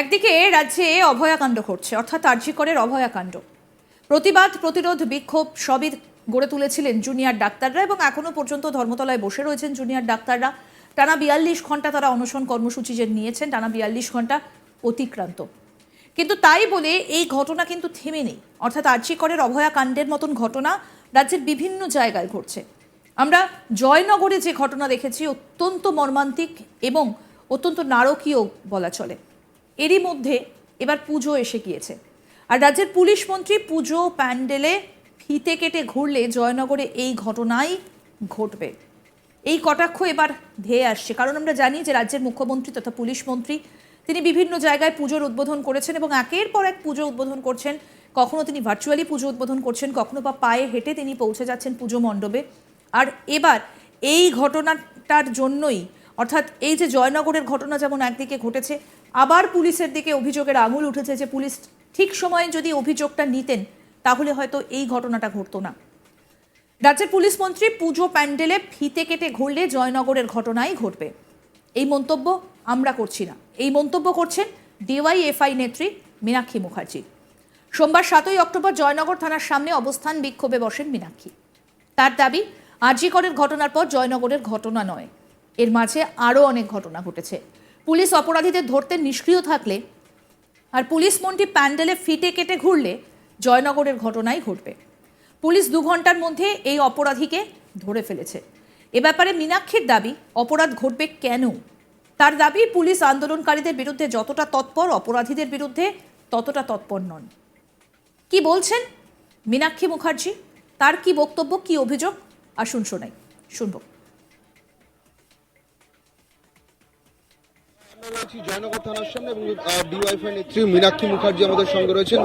একদিকে রাজ্যে অভয়াকাণ্ড ঘটছে, অর্থাৎ আর্যিকরের অভয়াকাণ্ড। প্রতিবাদ, প্রতিরোধ, বিক্ষোভ সবই গড়ে তুলেছিলেন জুনিয়র ডাক্তাররা এবং এখনও পর্যন্ত ধর্মতলায় বসে রয়েছেন জুনিয়র ডাক্তাররা। টানা বিয়াল্লিশ ঘণ্টা তারা অনশন কর্মসূচি যে নিয়েছেন, টানা বিয়াল্লিশ ঘণ্টা অতিক্রান্ত। কিন্তু তাই বলে এই ঘটনা কিন্তু থেমে নেই। অর্থাৎ আর্যিকরের অভয়াকাণ্ডের মতন ঘটনা রাজ্যের বিভিন্ন জায়গায় ঘটছে। আমরা জয়নগরে যে ঘটনা দেখেছি, অত্যন্ত মর্মান্তিক এবং অত্যন্ত নারকীয় বলা চলে। এরই মধ্যে এবার পুজো এসে গিয়েছে। আর রাজ্যের পুলিশ মন্ত্রী পুজো প্যান্ডেলে ফিতে কেটে ঘুরলে জয়নগরে এই ঘটনাই ঘটবে। এই কটাক্ষ এবার ধেয়ে আসছে। কারণ আমরা জানি যে রাজ্যের মুখ্যমন্ত্রী তথা পুলিশ মন্ত্রী, তিনি বিভিন্ন জায়গায় পুজোর উদ্বোধন করেছেন এবং একের পর এক পুজো উদ্বোধন করছেন। কখনো তিনি ভার্চুয়ালি পুজো উদ্বোধন করছেন, কখনো বা পায়ে হেঁটে তিনি পৌঁছে যাচ্ছেন পুজো মণ্ডপে। আর এবার এই ঘটনাটার জন্যই, অর্থাৎ এই যে জয়নগরের ঘটনা যেমন একদিকে ঘটেছে আবার পুলিশের দিকে অভিযোগের আঙুল উঠেছে যে পুলিশ ঠিক সময়ে যদি অভিযোগটা নিতেন, তাহলে হয়তো এই ঘটনাটা ঘটতো না। রাজ্যের পুলিশ মন্ত্রী পুজো প্যান্ডেলে ফিতে কেটে ঘুরলে জয়নগরের ঘটনাই ঘটবে। এই মন্তব্য আমরা করছি না। এই মন্তব্য করছেন ডিওয়াইএফআই নেত্রী মীনাক্ষী মুখার্জি। সোমবার সাতই অক্টোবর জয়নগর থানার সামনে অবস্থান বিক্ষোভে বসেন মীনাক্ষী। তার দাবি আরজিকরের ঘটনার পর জয়নগরের ঘটনা নয়। এর মাঝে আরও অনেক ঘটনা ঘটেছে। পুলিশ অপরাধীদের ধরতে নিষ্ক্রিয় থাকলে আর পুলিশ মন্ত্রী প্যান্ডেলে ফিটে কেটে ঘুরলে জয়নগরের ঘটনাই ঘটবে। পুলিশ দু ঘণ্টার মধ্যে এই অপরাধীকে ধরে ফেলেছে। এ ব্যাপারে মীনাক্ষীর দাবি, অপরাধ ঘটবে কেন? তার দাবি, পুলিশ আন্দোলনকারীদের বিরুদ্ধে যতটা তৎপর, অপরাধীদের বিরুদ্ধে ততটা তৎপর নন। কি বলছেন মীনাক্ষী মুখার্জি? তার কি বক্তব্য, কি অভিযোগ? আসুন শোনাই, শুনব। জয়নগর থানার মুখার্জি আমাদের সঙ্গে রয়েছেন।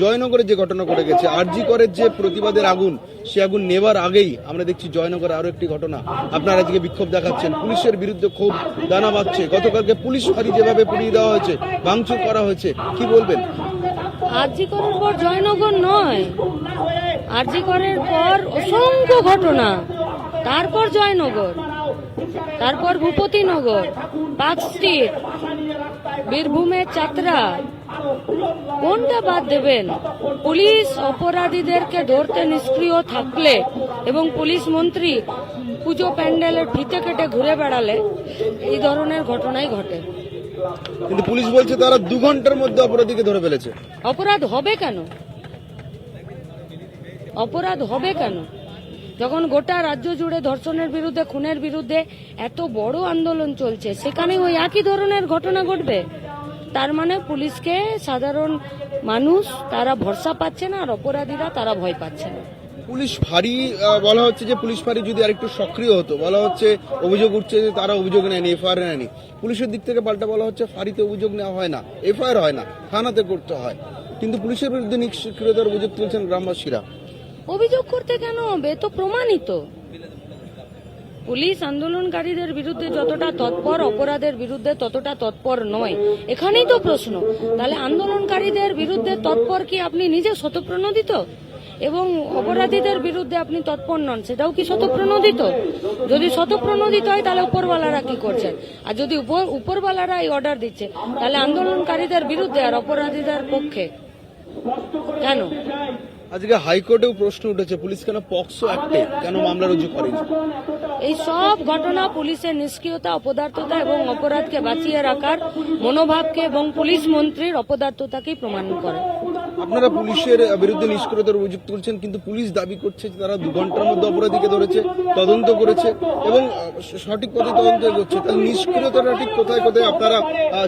জয়নগরে যে ঘটনা ঘটে গেছে করের যে প্রতিবাদের আগুন, সে আগুন আগেই আমরা দেখছি জয়নগরে আরও একটি ঘটনা। আপনারা আজকে বিক্ষোভ দেখাচ্ছেন। পুলিশের বিরুদ্ধে ক্ষোভ, দানা বাঁধছে। গতকালকে পুলিশ ফাঁড়ি যেভাবে পুড়িয়ে দেওয়া হয়েছে, ভাঙচুর করা হয়েছে, কি বলবেন? আরজি পর জয়নগর নয়। আরজি করার পর অসংখ্য ঘটনা। তারপর জয়নগর। তারপর ভূপতিনগর পার্ক স্ট্রিট বীরভূমের চাতরা কোনটা বাদ দেবেন? পুলিশ অপরাধীদেরকে ধরতে নিষ্ক্রিয় থাকলে এবং পুলিশ মন্ত্রী পুজো প্যান্ডেলের ফিতে কেটে ঘুরে বেড়ালে এই ধরনের ঘটনাই ঘটে। কিন্তু পুলিশ বলছে তারা দু ঘণ্টার মধ্যে অপরাধীকে ধরে ফেলেছে। অপরাধ হবে কেন? অপরাধ হবে কেন? যখন গোটা রাজ্য জুড়ে ধর্ষণের বিরুদ্ধে, খুনের বিরুদ্ধে এত বড় আন্দোলন চলছে, সেখানে ওই একই ধরনের ঘটনা ঘটবে? তার মানে পুলিশকে সাধারণ মানুষ, তারা ভরসা পাচ্ছে না আর অপরাধীরা তারা ভয় পাচ্ছে না। পুলিশ ফাঁড়ি বলা হচ্ছে যে পুলিশ ফাঁড়ি যদি আরেকটু সক্রিয় হতো, বলা হচ্ছে অভিযোগ উঠছে যে তারা অভিযোগ নেয়নি, এফআইআর নেয়নি। পুলিশের দিক থেকে পাল্টা বলা হচ্ছে ফাঁড়িতে অভিযোগ নেওয়া হয় না, এফআইআর হয় না, থানাতে করতে হয়। কিন্তু পুলিশের বিরুদ্ধে নিষ্ক্রিয়তার অভিযোগ তুলছেন গ্রামবাসীরা। অভিযোগ করতে কেন হবে? তো প্রমাণিত। পুলিশ আন্দোলনকারীদের বিরুদ্ধে যতটা তৎপর, অপরাধের বিরুদ্ধে ততটা তৎপর নয়। এখানেই তো প্রশ্ন। তাহলে আন্দোলনকারীদের বিরুদ্ধে তৎপর কি আপনি নিজে শতপ্রণোদিত এবং অপরাধীদের বিরুদ্ধে আপনি তৎপর নন, সেটাও কি শতপ্রণোদিত যদি শতপ্রণোদিত হয়, তাহলে উপরওয়ালারা কি করছেন আর যদি উপর- উপরওয়ালারা এই অর্ডার দিচ্ছে, তাহলে আন্দোলনকারীদের বিরুদ্ধে আর অপরাধীদের পক্ষে? কেন? আজকে হাইকোর্টেও প্রশ্ন উঠেছে পুলিশ কেন পক্সো অ্যাক্টে? কেন মামলা রুজু করেনি? এই সব ঘটনা পুলিশের নিষ্ক্রিয়তা অপদার্থতা এবং অপরাধকে বাঁচিয়ে রাখার মনোভাবকে এবং পুলিশ মন্ত্রীর অপদার্থতাকেই প্রমাণ করে। আপনারা পুলিশের বিরুদ্ধে নিষ্ক্রিয়তার অভিযোগ তুলছেন কিন্তু পুলিশ দাবি করছে যে তারা দু ঘণ্টার মধ্যে অপরাধীকে ধরেছে তদন্ত করেছে এবং সঠিক পথে তদন্ত করছে তাহলে নিষ্ক্রিয়তাটা ঠিক কোথায় কোথায় আপনারা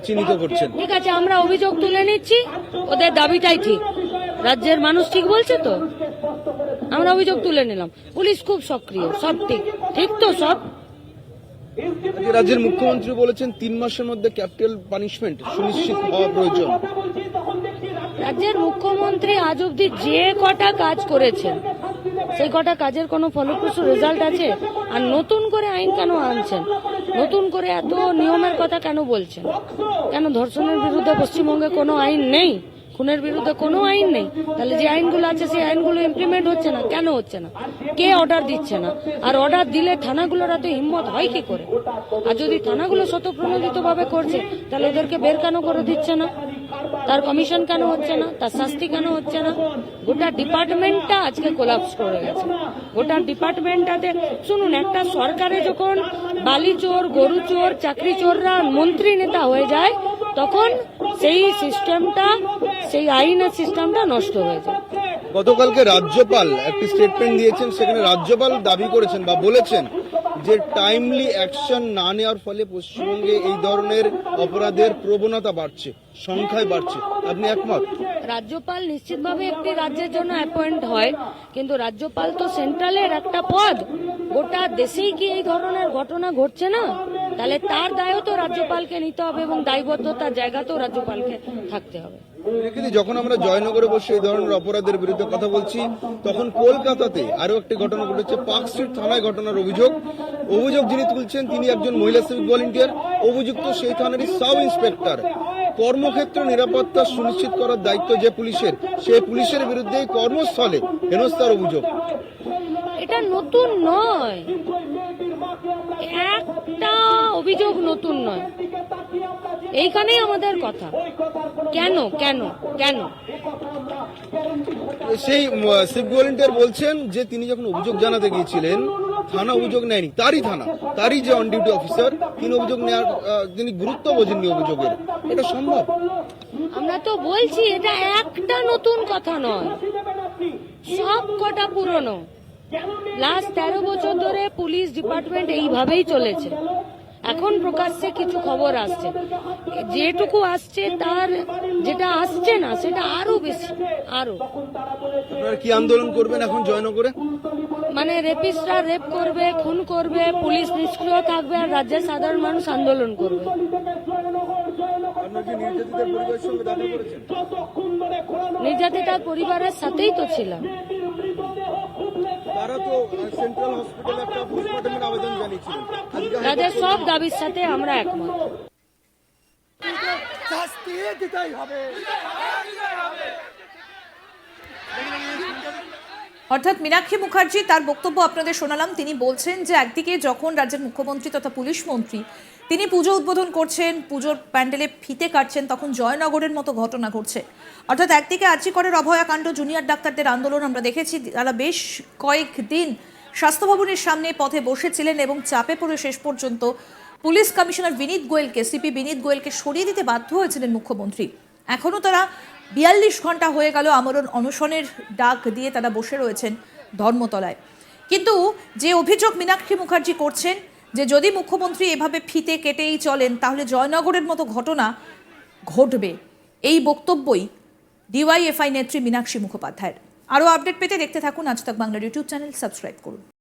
চিহ্নিত করছেন? ঠিক আছে আমরা অভিযোগ তুলে নিচ্ছি ওদের দাবিটাই ঠিক। রাজ্যের মানুষ ঠিক বলছে তো? আমরা অভিযোগ তুলে নিলাম। পুলিশ খুব সক্রিয় সব ঠিক। ঠিক তো সব? রাজ্যের মুখ্যমন্ত্রী বলেছেন তিন মাসের মধ্যে ক্যাপিটাল পানিশমেন্ট সুনিশ্চিত হওয়া প্রয়োজন। রাজ্যের মুখ্যমন্ত্রী আজ অব্দি যে কটা কাজ করেছেন সেই কটা কাজের কোনো ফলপ্রসূ রেজাল্ট আছে? আর নতুন করে আইন কেন আনছেন? নতুন করে এত নিয়মের কথা কেন বলছেন? কেন ধর্ষণের বিরুদ্ধে পশ্চিমবঙ্গে কোনো আইন নেই? খুনের বিরুদ্ধে কোনো আইন নেই। তাহলে যে আইনগুলো আছে, সেই আইনগুলো ইমপ্লিমেন্ট হচ্ছে না। কেন হচ্ছে না? কে অর্ডার দিচ্ছে না? আর অর্ডার দিলে থানাগুলোর এত হিম্মত হয় কি করে? আর যদি থানাগুলো স্বতঃপ্রণোদিত ভাবে করছে, তাহলে ওদেরকে বের কেন করে দিচ্ছে না? তার কমিশন কেন হচ্ছে না? তার শাস্তি কেন হচ্ছে না? গোটা ডিপার্টমেন্টটা আজকে কোলাপস করে গেছে। গোটা ডিপার্টমেন্টটাতে শুনুন, একটা সরকারে যখন বালি চোর গরু চোর চাকরি চোররা মন্ত্রী নেতা হয়ে যায় তখন সেই সিস্টেমটা সেই আইনের সিস্টেমটা নষ্ট হয়ে যায়। গতকালকে রাজ্যপাল একটি স্টেটমেন্ট দিয়েছেন সেখানে রাজ্যপাল দাবি করেছেন বা বলেছেন যে টাইমলি অ্যাকশন না নেওয়ার ফলে পশ্চিমবঙ্গে এই ধরনের অপরাধের প্রবণতা বাড়ছে সংখ্যায় বাড়ছে। আপনি একমত? রাজ্যপাল নিশ্চিতভাবে একটি রাজ্যের জন্য অ্যাপয়েন্ট হয় কিন্তু রাজ্যপাল তো সেন্ট্রালের একটা পদ। গোটা দেশেই কি এই ধরনের ঘটনা ঘটছে না? তাহলে তার দায়ও তো রাজ্যপালকে নিতে হবে এবং দায়বদ্ধতার জায়গাতেও রাজ্যপালকে থাকতে হবে। কিন্তু যখন আমরা জয়নগরে বসে এই ধরনের অপরাধের বিরুদ্ধে কথা বলছি তখন কলকাতাতে আরও একটি ঘটনা ঘটেছে পার্ক স্ট্রিট থানায় ঘটনার অভিযোগ। অভিযোগ যিনি তুলছেন তিনি একজন মহিলা সিভিক ভলেন্টিয়ার। অভিযুক্ত সেই থানারই সাব ইন্সপেক্টর। কর্মক্ষেত্র নিরাপত্তা সুনিশ্চিত করার দায়িত্ব যে পুলিশের সেই পুলিশের বিরুদ্ধে কর্মস্থলে হেনস্থার অভিযোগ। এটা নতুন নয়। একটা অভিযোগ নতুন নয়। এইখানেই আমাদের কথা। কেন? কেন? কেন? সেই সিভিক ভলেন্টিয়ার বলছেন যে তিনি যখন অভিযোগ জানাতে গিয়েছিলেন থানা অভিযোগ নেয়নি তারই থানা তারই যে অন ডিউটি অফিসার তিনি অভিযোগ নেওয়ার তিনি গুরুত্ব বোঝেননি অভিযোগের। এটা সম্ভব? আমরা তো বলছি এটা একটা নতুন কথা নয়। সব কটা পুরনো। লাস্ট তেরো বছর ধরে পুলিশ ডিপার্টমেন্ট এইভাবেই চলেছে। এখন প্রকাশ্যে কিছু খবর আসছে। যেটুকু আসছে তার যেটা আসছে না সেটা আরও বেশি আরও। কি আন্দোলন করবেন এখন জয়নগরে? মানে রেপিস্টরা রেপ করবে খুন করবে পুলিশ নিষ্ক্রিয় থাকবে আর রাজ্যের সাধারণ মানুষ আন্দোলন করবে। নির্যাতিতার পরিবারের সাথেই তো ছিলাম। তারা তো সেন্ট্রাল হসপিটালে একটা পোস্টমর্টমের আবেদন জানিয়েছিলেন। তাদের সব দাবির সাথে আমরা একমত। শাস্তি দিতেই হবে। অর্থাৎ মীনাক্ষী মুখার্জি তার বক্তব্য আপনাদের শোনালাম। তিনি বলছেন যে একদিকে যখন রাজ্যের মুখ্যমন্ত্রী তথা পুলিশ মন্ত্রী তিনি পুজো উদ্বোধন করছেন, পুজোর প্যান্ডেলে ফিতে কাটছেন, তখন জয়নগরের মতো ঘটনা ঘটছে। অর্থাৎ একদিকে আর্চিকরের অভয়াকাণ্ড জুনিয়র ডাক্তারদের আন্দোলন আমরা দেখেছি, তারা বেশ কয়েকদিন স্বাস্থ্য ভবনের সামনে পথে বসেছিলেন এবং চাপে পড়ে শেষ পর্যন্ত পুলিশ কমিশনার বিনীত গোয়েলকে, সিপি বিনীত গোয়েলকে সরিয়ে দিতে বাধ্য হয়েছিলেন মুখ্যমন্ত্রী। এখনও তারা বিয়াল্লিশ ঘণ্টা হয়ে গেল আমরণ অনশনের ডাক দিয়ে তারা বসে রয়েছেন ধর্মতলায়। কিন্তু যে অভিযোগ মীনাক্ষী মুখার্জি করছেন যে যদি মুখ্যমন্ত্রী এভাবে ফিতে কেটেই চলেন, তাহলে জয়নগরের মতো ঘটনা ঘটবে। এই বক্তব্যই ডিওয়াইএফআই নেত্রী মীনাক্ষী মুখোপাধ্যায়ের। আরও আপডেট পেতে দেখতে থাকুন আজ তাক বাংলার ইউটিউব চ্যানেল, সাবস্ক্রাইব করুন।